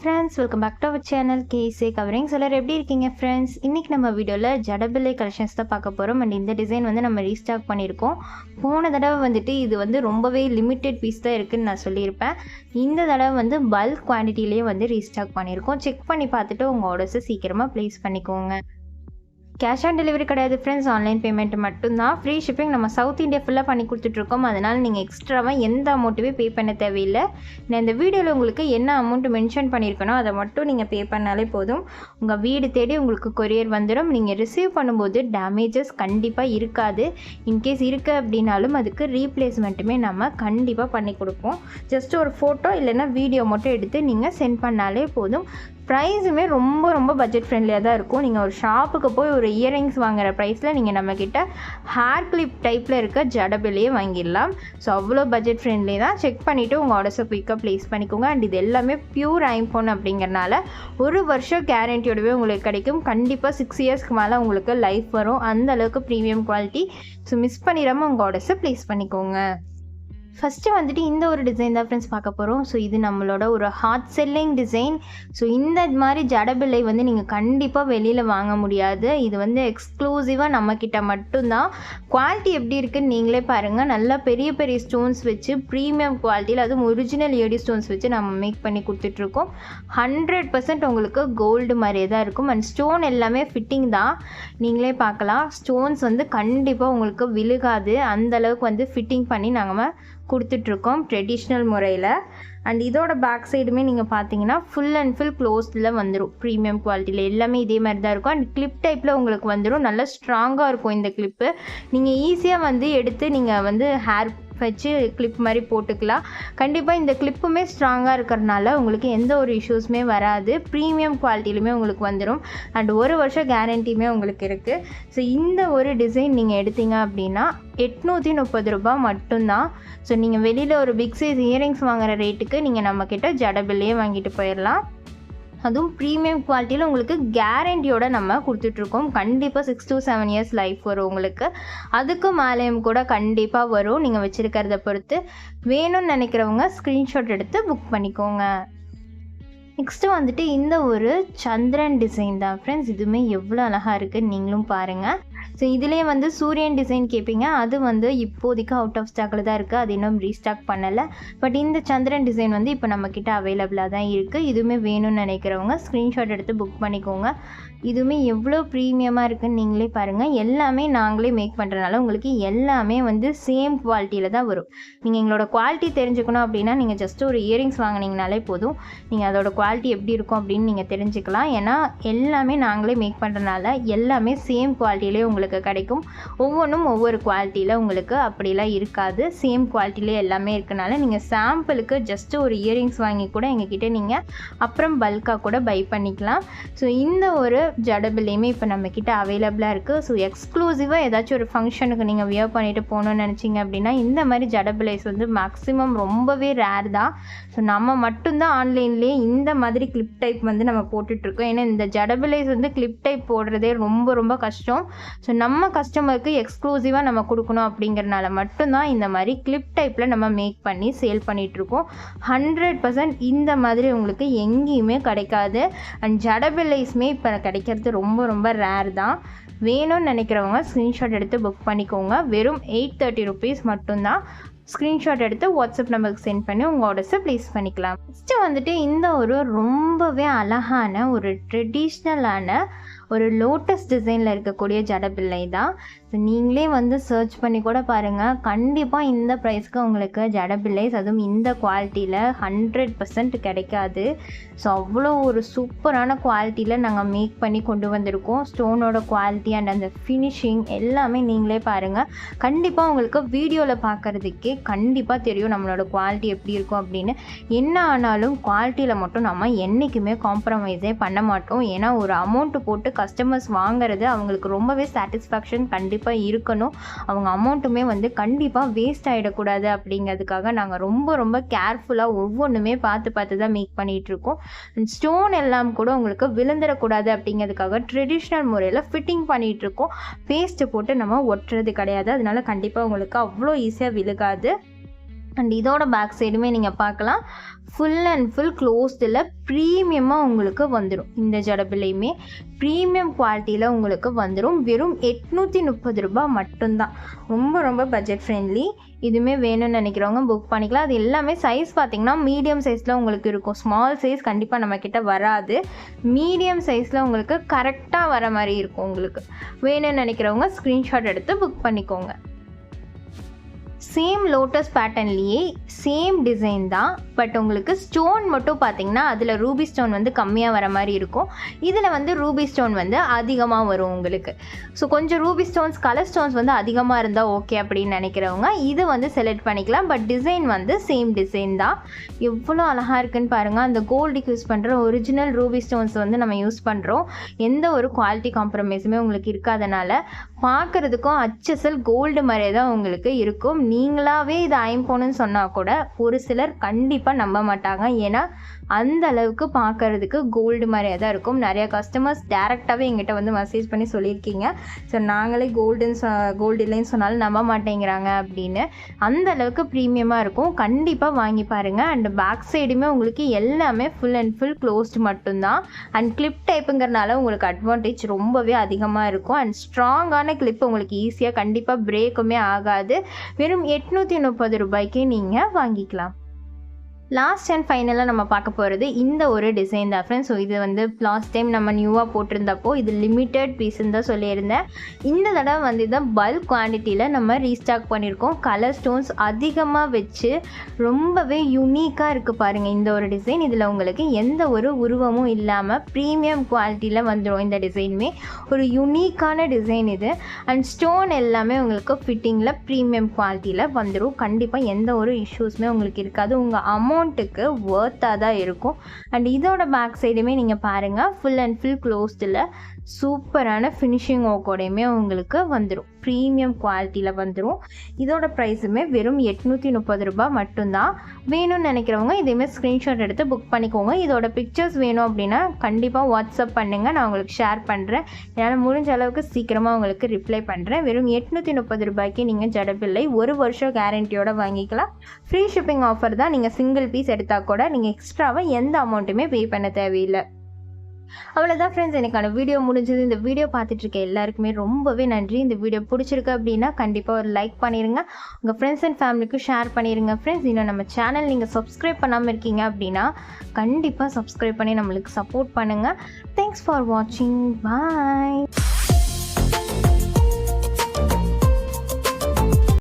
Friends welcome back to our channel கேசே covering சிலர் எப்படி இருக்கீங்க ஃப்ரெண்ட்ஸ் இன்றைக்கி நம்ம வீடியோவில் ஜடபிள்ளை கலெக்ஷன்ஸ் தான் பார்க்க போகிறோம் அண்ட் இந்த டிசைன் வந்து நம்ம ரீஸ்டாக் பண்ணியிருக்கோம். போன தடவை வந்துட்டு இது வந்து ரொம்பவே லிமிட்டெட் பீஸ் தான் இருக்குதுன்னு நான் சொல்லியிருப்பேன். இந்த தடவை வந்து பல்க் குவான்டிட்டிலேயே வந்து ரீஸ்டாக் பண்ணியிருக்கோம். செக் பண்ணி பார்த்துட்டு உங்கள் ஆர்டர்ஸை சீக்கிரமாக ப்ளேஸ் பண்ணிக்கோங்க. கேஷ் ஆன் டெலிவரி கிடையாது ஃப்ரெண்ட்ஸ் ஆன்லைன் பேமெண்ட் மட்டும்தான். ஃப்ரீ ஷிப்பிங் நம்ம சவுத் இந்தியா ஃபுல்லாக பண்ணி கொடுத்துட்ருக்கோம். அதனால் நீங்கள் எக்ஸ்ட்ராவாக எந்த அமௌண்ட்டுமே பே பண்ண தேவையில்லை. நான் இந்த வீடியோவில் உங்களுக்கு என்ன அமௌண்ட் மென்ஷன் பண்ணியிருக்கனோ அதை மட்டும் நீங்கள் பே பண்ணாலே போதும். உங்கள் வீடு தேடி உங்களுக்கு கொரியர் வந்துடும் நீங்கள் ரிசீவ் பண்ணும்போது டேமேஜஸ் கண்டிப்பாக இருக்காது. இன்கேஸ் இருக்குது அப்படின்னாலும் அதுக்கு ரீப்ளேஸ்மெண்ட்டுமே நம்ம கண்டிப்பாக பண்ணி கொடுப்போம். ஜஸ்ட் ஒரு ஃபோட்டோ இல்லைன்னா வீடியோ மட்டும் எடுத்து நீங்கள் சென்ட் பண்ணாலே போதும். ப்ரைஸுமே ரொம்ப ரொம்ப பட்ஜெட் ஃப்ரெண்ட்லியாக தான் இருக்கும். நீங்கள் ஒரு ஷாப்புக்கு போய் ஒரு இயரிங்ஸ் வாங்குகிற ப்ரைஸில் நீங்கள் நம்மக்கிட்ட ஹேர் கிளிப் டைப்பில் இருக்க ஜடபிலேயே வாங்கிடலாம். ஸோ அவ்வளோ பட்ஜெட் ஃப்ரெண்ட்லி தான். செக் பண்ணிவிட்டு உங்கள் ஆர்டர்ஸை குயிக்காக ப்ளேஸ் பண்ணிக்கோங்க. அண்ட் இது எல்லாமே பியூர் ஐஃபோன் அப்படிங்கிறனால ஒரு வருஷம் கேரண்டியோடவே உங்களுக்கு கிடைக்கும். கண்டிப்பாக சிக்ஸ் இயர்ஸ்க்கு மேலே உங்களுக்கு லைஃப் வரும். அந்த அளவுக்கு ப்ரீமியம் குவாலிட்டி ஸோ மிஸ் பண்ணிடாமல் உங்கள் ஆர்டர்ஸை ப்ளேஸ் பண்ணிக்கோங்க. ஃபஸ்ட்டு வந்துட்டு இந்த ஒரு டிசைன் தான் ஃப்ரெண்ட்ஸ் பார்க்க போகிறோம் ஸோ இது நம்மளோட ஒரு ஹாட் செல்லிங் டிசைன் ஸோ இந்த மாதிரி ஜடபிள்ளை வந்து நீங்கள் கண்டிப்பாக வெளியில் வாங்க முடியாது. இது வந்து எக்ஸ்க்ளூசிவாக நம்மக்கிட்ட மட்டும்தான். குவாலிட்டி எப்படி இருக்குன்னு நீங்களே பாருங்கள் நல்லா பெரிய பெரிய ஸ்டோன்ஸ் வச்சு ப்ரீமியம் குவாலிட்டியில் அதுவும் ஒரிஜினல் ஏடி ஸ்டோன்ஸ் வச்சு நம்ம மேக் பண்ணி கொடுத்துட்ருக்கோம். ஹண்ட்ரட் பர்சன்ட் உங்களுக்கு கோல்டு மாதிரியே தான் இருக்கும். அண்ட் ஸ்டோன் எல்லாமே ஃபிட்டிங் தான். நீங்களே பார்க்கலாம். ஸ்டோன்ஸ் வந்து கண்டிப்பாக உங்களுக்கு விழுகாது. அந்தளவுக்கு வந்து ஃபிட்டிங் பண்ணி நாங்கள் கொடுத்துட்ருக்கோம் ட்ரெடிஷ்னல் முறையில். அண்ட் இதோட பேக் சைடுமே நீங்கள் பார்த்தீங்கன்னா ஃபுல் அண்ட் ஃபுல் க்ளோஸ்டில் வந்துடும் ப்ரீமியம் குவாலிட்டியில் எல்லாமே இதே மாதிரி தான் இருக்கும். அண்ட் கிளிப் டைப்பில் உங்களுக்கு வந்துடும் நல்லா ஸ்ட்ராங்காக இருக்கும் இந்த கிளிப்பு நீங்கள் ஈஸியாக வந்து எடுத்து நீங்கள் வந்து ஹேர் வச்சு கிளிப் மாதிரி போட்டுக்கலாம். கண்டிப்பாக இந்த கிளிப்புமே ஸ்ட்ராங்காக இருக்கிறனால உங்களுக்கு எந்த ஒரு இஷ்யூஸுமே வராது. ப்ரீமியம் குவாலிட்டியிலுமே உங்களுக்கு வந்துடும் அண்ட் ஒரு வருஷம் கேரண்டியுமே உங்களுக்கு இருக்குது ஸோ இந்த ஒரு டிசைன் நீங்கள் எடுத்தீங்க அப்படின்னா எட்நூற்றி முப்பது ரூபா மட்டும்தான். ஸோ நீங்கள் வெளியில் ஒரு பிக் சைஸ் இயரிங்ஸ் வாங்குகிற ரேட்டுக்கு நீங்கள் நம்மக்கிட்ட ஜடபிள்ளையே வாங்கிட்டு போயிடலாம். அதுவும் ப்ரீமியம் குவாலிட்டியில் உங்களுக்கு கேரண்டியோட நம்ம கொடுத்துட்ருக்கோம். கண்டிப்பாக six to seven years life வரும் உங்களுக்கு. அதுக்கு மேலேயும் கூட கண்டிப்பாக வரும். நீங்கள் வச்சுருக்கிறத பொறுத்து வேணும்னு நினைக்கிறவங்க ஸ்க்ரீன்ஷாட் எடுத்து புக் பண்ணிக்கோங்க. நெக்ஸ்ட்டு வந்துட்டு இந்த ஒரு சந்திரன் டிசைன் தான். ஃப்ரெண்ட்ஸ் இதுவுமே எவ்வளோ அழகாக இருக்குன்னு நீங்களும் பாருங்கள் ஸோ இதுலேயே வந்து சூரியன் டிசைன் கேட்பீங்க அது வந்து இப்போதைக்கு அவுட் ஆஃப் ஸ்டாக்கில் தான் இருக்குது அது இன்னும் ரீஸ்டாக் பண்ணலை. பட் இந்த சந்திரன் டிசைன் வந்து இப்போ நம்மக்கிட்ட அவைலபிளாக தான் இருக்குது இதுவுமே வேணும்னு நினைக்கிறவங்க ஸ்க்ரீன்ஷாட் எடுத்து புக் பண்ணிக்கோங்க. இதுவுமே எவ்வளோ ப்ரீமியமாக இருக்குதுன்னு நீங்களே பாருங்கள் எல்லாமே நாங்களே மேக் பண்ணுறதுனால உங்களுக்கு எல்லாமே வந்து சேம் குவாலிட்டியில் தான் வரும். நீங்கள் எங்களோட குவாலிட்டி தெரிஞ்சுக்கணும் அப்படின்னா நீங்கள் ஜஸ்ட் ஒரு இயரிங்ஸ் வாங்கினீங்கனாலே போதும். நீங்கள் அதோட குவாலிட்டி எப்படி இருக்கும் அப்படின்னு நீங்கள் தெரிஞ்சுக்கலாம். ஏன்னா எல்லாமே நாங்களே மேக் பண்ணுறதுனால எல்லாமே சேம் குவாலிட்டியிலே உங்களுக்கு கிடைக்கும். ஒவ்வொன்றும் ஒவ்வொரு குவாலிட்டியில் உங்களுக்கு அப்படிலாம் இருக்காது. சேம் குவாலிட்டியிலே எல்லாமே இருக்கனால நீங்கள் சாம்பிளுக்கு ஜஸ்ட்டு ஒரு இயரிங்ஸ் வாங்கி கூட எங்ககிட்ட நீங்கள் அப்புறம் பல்காக கூட பை பண்ணிக்கலாம். ஸோ இந்த ஒரு ஜடபிலையுமே இப்போ நம்மக்கிட்ட அவைலபிளாக இருக்குது ஸோ எக்ஸ்க்ளூசிவாக ஏதாச்சும் ஒரு ஃபங்க்ஷனுக்கு நீங்கள் வியர் பண்ணிட்டு போகணுன்னு நினச்சிங்க அப்படின்னா இந்த மாதிரி ஜடபிளைஸ் வந்து மேக்ஸிமம் ரொம்பவே ரேர் தான். ஸோ நம்ம மட்டும்தான் ஆன்லைன்லேயே இந்த மாதிரி கிளிப் டைப் வந்து நம்ம போட்டுட்ருக்கோம் ஏன்னா இந்த ஜடபிளைஸ் வந்து கிளிப் டைப் போடுறதே ரொம்ப ரொம்ப கஷ்டம். ஸோ நம்ம கஸ்டமருக்கு எக்ஸ்க்ளூசிவாக நம்ம கொடுக்கணும் அப்படிங்கிறனால மட்டும்தான் இந்த மாதிரி கிளிப் டைப்பில் நம்ம மேக் பண்ணி சேல் பண்ணிகிட்ருக்கோம் ஹண்ட்ரட் பர்சன்ட் இந்த மாதிரி உங்களுக்கு எங்கேயுமே கிடைக்காது. அண்ட் ஜடபிளைஸ்மே இப்போ கிடைக்கிறது ரொம்ப ரொம்ப ரேர் தான். வேணும்னு நினைக்கிறவங்க ஸ்க்ரீன்ஷாட் எடுத்து புக் பண்ணிக்கோங்க. வெறும் எயிட் தேர்ட்டி ருபீஸ் மட்டும்தான். ஸ்க்ரீன்ஷாட் எடுத்து வாட்ஸ்அப் நம்பருக்கு சென்ட் பண்ணி உங்கள் ஆர்டர்ஸை ப்ளேஸ் பண்ணிக்கலாம். நெக்ஸ்ட்டு வந்துட்டு இந்த ஒரு ரொம்பவே அழகான ஒரு ட்ரெடிஷ்னலான ஒரு லோட்டஸ் டிசைனில் இருக்கக்கூடிய ஜடபிள்ளை தான். ஸோ நீங்களே வந்து சர்ச் பண்ணி கூட பாருங்கள் கண்டிப்பாக இந்த ப்ரைஸ்க்கு உங்களுக்கு ஜடபிள்ளைஸ் அதுவும் இந்த குவாலிட்டியில் ஹண்ட்ரட் பர்சன்ட் கிடைக்காது. ஸோ அவ்வளோ ஒரு சூப்பரான குவாலிட்டியில் நாங்கள் மேக் பண்ணி கொண்டு வந்திருக்கோம். ஸ்டோனோட குவாலிட்டி அண்ட் அந்த ஃபினிஷிங் எல்லாமே நீங்களே பாருங்கள் கண்டிப்பாக உங்களுக்கு வீடியோவில் பார்க்குறதுக்கே கண்டிப்பாக தெரியும் நம்மளோட குவாலிட்டி எப்படி இருக்கும் அப்படின்னு. என்ன ஆனாலும் குவாலிட்டியில் மட்டும் நம்ம என்றைக்குமே காம்ப்ரமைஸே பண்ண மாட்டோம். ஏன்னா ஒரு அமௌண்ட்டு போட்டு கஸ்டமர்ஸ் வாங்குறது அவங்களுக்கு ரொம்பவே சாட்டிஸ்ஃபேக்ஷன் கண்டிப்பாக கண்டிப்பாக இருக்கணும். அவங்க அமௌண்ட்டுமே வந்து கண்டிப்பாக வேஸ்ட் ஆகிடக்கூடாது அப்படிங்கிறதுக்காக நாங்கள் ரொம்ப ரொம்ப கேர்ஃபுல்லாக ஒவ்வொன்றுமே பார்த்து பார்த்து தான் மேக் பண்ணிகிட்ருக்கோம் ஸ்டோன் எல்லாம் கூட உங்களுக்கு விழுந்துடக்கூடாது அப்படிங்கிறதுக்காக ட்ரெடிஷ்னல் முறையில் ஃபிட்டிங் பண்ணிகிட்ருக்கோம் பேஸ்ட்டு போட்டு நம்ம ஒட்டுறது கிடையாது. அதனால கண்டிப்பாக உங்களுக்கு அவ்வளோ ஈஸியாக விழுகாது. அண்ட் இதோட பேக் சைடுமே நீங்கள் பார்க்கலாம். ஃபுல் அண்ட் ஃபுல் க்ளோஸ்டில் ப்ரீமியமாக உங்களுக்கு வந்துடும் இந்த ஜடபிலையுமே ப்ரீமியம் குவாலிட்டியில் உங்களுக்கு வந்துடும் வெறும் எட்நூற்றி முப்பது ரூபாய் மட்டும்தான். ரொம்ப ரொம்ப பட்ஜெட் ஃப்ரெண்ட்லி இதுவுமே வேணும்னு நினைக்கிறவங்க புக் பண்ணிக்கலாம். அது எல்லாமே சைஸ் பார்த்திங்கன்னா மீடியம் சைஸில் உங்களுக்கு இருக்கும். ஸ்மால் சைஸ் கண்டிப்பாக நம்மக்கிட்ட வராது. மீடியம் சைஸில் உங்களுக்கு கரெக்டாக வர மாதிரி இருக்கும் உங்களுக்கு. வேணும்னு நினைக்கிறவங்க ஸ்க்ரீன்ஷாட் எடுத்து புக் பண்ணிக்கோங்க. சேம் லோட்டஸ் பேட்டர்ன்லேயே சேம் டிசைன் தான் பட் உங்களுக்கு ஸ்டோன் மட்டும் பார்த்தீங்கன்னா அதில் ரூபி ஸ்டோன் வந்து கம்மியாக வர மாதிரி இருக்கும். இதில் வந்து ரூபி ஸ்டோன் வந்து அதிகமாக வரும் உங்களுக்கு. ஸோ கொஞ்சம் ரூபி ஸ்டோன்ஸ் கலர் ஸ்டோன்ஸ் வந்து அதிகமாக இருந்தால் ஓகே அப்படின்னு நினைக்கிறவங்க இது வந்து செலக்ட் பண்ணிக்கலாம். பட் டிசைன் வந்து சேம் டிசைன் தான். எவ்வளோ அழகாக இருக்குன்னு பாருங்கள் அந்த கோல்டுக்கு யூஸ் பண்ணுற ஒரிஜினல் ரூபி ஸ்டோன்ஸ் வந்து நம்ம யூஸ் பண்ணுறோம் எந்த ஒரு குவாலிட்டி காம்ப்ரமைஸுமே உங்களுக்கு இருக்காதனால பார்க்குறதுக்கும் அச்சசல் கோல்டு மாதிரியே தான் உங்களுக்கு இருக்கும். நீங்களாவே இது ஐம்போனுன்னு சொன்னால் கூட ஒரு சிலர் கண்டிப்பாக நம்ப மாட்டாங்க. ஏன்னா அந்த அளவுக்கு பார்க்கறதுக்கு கோல்டு மாதிரியே தான் இருக்கும். நிறைய கஸ்டமர்ஸ் டேரெக்டாகவே எங்கிட்ட வந்து மெசேஜ் பண்ணி சொல்லியிருக்கீங்க. ஸோ நாங்களே கோல்டுன்னு சொ கோல்டு இல்லைன்னு சொன்னாலும் நம்ப மாட்டேங்கிறாங்க அப்படின்னு. அந்த அளவுக்கு ப்ரீமியமாக இருக்கும். கண்டிப்பாக வாங்கி பாருங்கள் அண்ட் பேக் சைடுமே உங்களுக்கு எல்லாமே ஃபுல் அண்ட் ஃபுல் க்ளோஸ்டு மட்டும்தான். அண்ட் கிளிப் டைப்புங்கிறனால உங்களுக்கு அட்வான்டேஜ் ரொம்பவே அதிகமாக இருக்கும். அண்ட் ஸ்ட்ராங்கான கிளிப் உங்களுக்கு ஈஸியாக கண்டிப்பாக பிரேக்குமே ஆகாது. வெறும் எட்நூற்றி முப்பது ரூபாய்க்கு நீங்கள் வாங்கிக்கலாம். லாஸ்ட் அண்ட் ஃபைனலாக நம்ம பார்க்க போகிறது இந்த ஒரு டிசைன் தான் ஃப்ரெண்ட்ஸ் ஸோ இது வந்து லாஸ்ட் டைம் நம்ம நியூவாக போட்டிருந்தப்போ இது லிமிட்டட் பீஸ்ன்னு தான் சொல்லியிருந்தேன். இந்த தடவை வந்து தான் பல்க் குவான்டிட்டியில் நம்ம ரீஸ்டாக் பண்ணியிருக்கோம். கலர் ஸ்டோன்ஸ் அதிகமாக வச்சு ரொம்பவே யூனிக்காக இருக்குது பாருங்கள் இந்த ஒரு டிசைன் இதில் உங்களுக்கு எந்த ஒரு உருவமும் இல்லாமல் ப்ரீமியம் குவாலிட்டியில் வந்துடும் இந்த டிசைனுமே ஒரு யூனிக்கான டிசைன் இது. அண்ட் ஸ்டோன் எல்லாமே உங்களுக்கு ஃபிட்டிங்கில் ப்ரீமியம் குவாலிட்டியில் வந்துடும் கண்டிப்பாக எந்த ஒரு இஷ்யூஸுமே உங்களுக்கு இருக்காது. உங்கள் அமௌண்ட்டுக்கு ஒர்த்தாக தான் இருக்கும். அண்ட் இதோட பேக் சைடுமே நீங்கள் பாருங்கள் ஃபுல் அண்ட் ஃபுல் க்ளோஸ்டில் சூப்பரான ஃபினிஷிங் ஒர்க்கோடையுமே உங்களுக்கு வந்துடும் ப்ரீமியம் குவாலிட்டியில் வந்துடும் இதோட ப்ரைஸுமே வெறும் எட்நூற்றி முப்பது ரூபாய் மட்டும்தான். வேணும்னு நினைக்கிறவங்க இதேமே ஸ்க்ரீன்ஷாட் எடுத்து புக் பண்ணிக்கோங்க. இதோட பிக்சர்ஸ் வேணும் அப்படின்னா கண்டிப்பாக வாட்ஸ்அப் பண்ணுங்கள் நான் உங்களுக்கு ஷேர் பண்ணுறேன் என்னால் முடிஞ்ச அளவுக்கு சீக்கிரமாக உங்களுக்கு ரிப்ளை பண்ணுறேன் வெறும் எட்நூற்றி முப்பது ரூபாய்க்கு நீங்கள் ஜடபில்லை ஒரு வருஷம் கேரண்டியோட வாங்கிக்கலாம். ஃப்ரீ ஷிப்பிங் ஆஃபர் தான். நீங்கள் சிங்கிள் பீஸ் எடுத்தால் கூட நீங்கள் எக்ஸ்ட்ராவாக எந்த அமௌண்ட்டுமே பே பண்ண தேவையில்லை. அவ்வளோதான் ஃப்ரெண்ட்ஸ் எனக்கான வீடியோ முடிஞ்சது. இந்த வீடியோ பார்த்துட்டு இருக்க எல்லாருக்குமே ரொம்பவே நன்றி. இந்த வீடியோ பிடிச்சிருக்கு அப்படின்னா கண்டிப்பாக ஒரு லைக் பண்ணிடுங்க உங்கள் ஃப்ரெண்ட்ஸ் அண்ட் ஃபேமிலிக்கு ஷேர் பண்ணிடுங்க ஃப்ரெண்ட்ஸ் இன்னும் நம்ம சேனல் நீங்கள் சப்ஸ்கிரைப் பண்ணாமல் இருக்கீங்க அப்படின்னா கண்டிப்பாக சப்ஸ்கிரைப் பண்ணி நம்மளுக்கு சப்போர்ட் பண்ணுங்கள் தேங்க்ஸ் ஃபார் வாட்சிங் பாய்